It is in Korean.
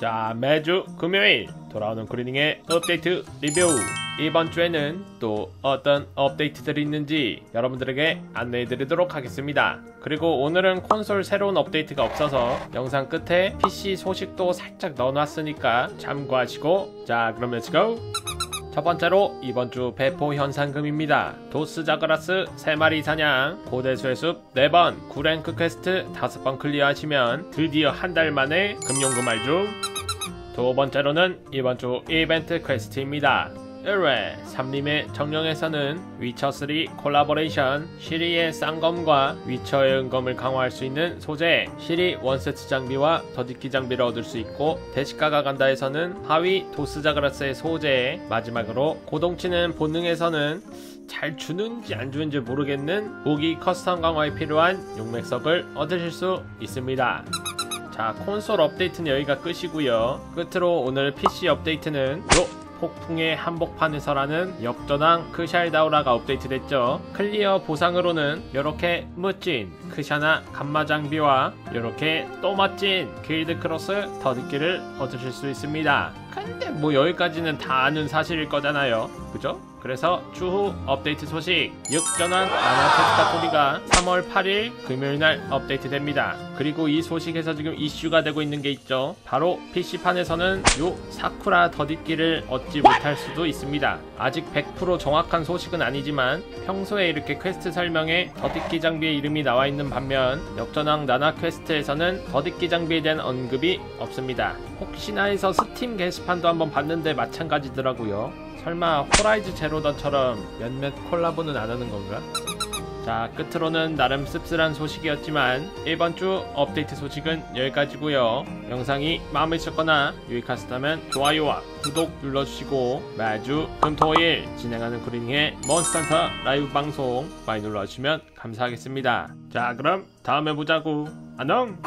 자 매주 금요일 돌아오는 그리닝의 업데이트 리뷰. 이번 주에는 또 어떤 업데이트들이 있는지 여러분들에게 안내해 드리도록 하겠습니다. 그리고 오늘은 콘솔 새로운 업데이트가 없어서 영상 끝에 PC 소식도 살짝 넣어놨으니까 참고하시고. 자 그럼 렛츠고 첫 번째로 이번 주 배포 현상금입니다. 도스 자그라스 3마리 사냥, 고대수의 숲 4번, 구랭크 퀘스트 5번 클리어하시면 드디어 한 달 만에 금용금 알중. 두 번째로는 이번 주 이벤트 퀘스트입니다. 1회 삼림의 정령에서는 위쳐3 콜라보레이션 시리의 쌍검과 위쳐의 은검을 강화할 수 있는 소재 시리 원세트 장비와 더디키 장비를 얻을 수 있고 대시가가 간다에서는 하위 도스자그라스의 소재 마지막으로 고동치는 본능에서는 잘 주는지 안 주는지 모르겠는 무기 커스텀 강화에 필요한 용맥석을 얻으실 수 있습니다. 자 콘솔 업데이트는 여기가 끝이고요. 끝으로 오늘 PC 업데이트는 요 폭풍의 한복판에서라는 역전왕 크샬다우라가 업데이트됐죠. 클리어 보상으로는 이렇게 멋진 크샤나 감마 장비와 이렇게 또 멋진 길드 크로스 더디기를 얻으실 수 있습니다. 근데 뭐 여기까지는 다 아는 사실일 거잖아요 그죠? 그래서 추후 업데이트 소식 6전환 나나테스타토리가 3월 8일 금요일날 업데이트됩니다. 그리고 이 소식에서 지금 이슈가 되고 있는 게 있죠. 바로 PC판에서는 요 사쿠라 더디기를 얻지 못할 수도 있습니다. 아직 100% 정확한 소식은 아니지만 평소에 이렇게 퀘스트 설명에 더디기 장비의 이름이 나와 있는 반면 역전왕 나나 퀘스트에서는 더디기 장비에 대한 언급이 없습니다. 혹시나 해서 스팀 게시판도 한번 봤는데 마찬가지더라고요. 설마 호라이즈 제로던처럼 몇몇 콜라보는 안 하는 건가? 자 끝으로는 나름 씁쓸한 소식이었지만 이번 주 업데이트 소식은 여기까지고요. 영상이 마음에 드셨거나 유익하셨다면 좋아요와 구독 눌러주시고 매주 금토일 진행하는 그린의 몬스터헌터 라이브 방송 많이 눌러주시면 감사하겠습니다. 자 그럼 다음에 보자고. 안녕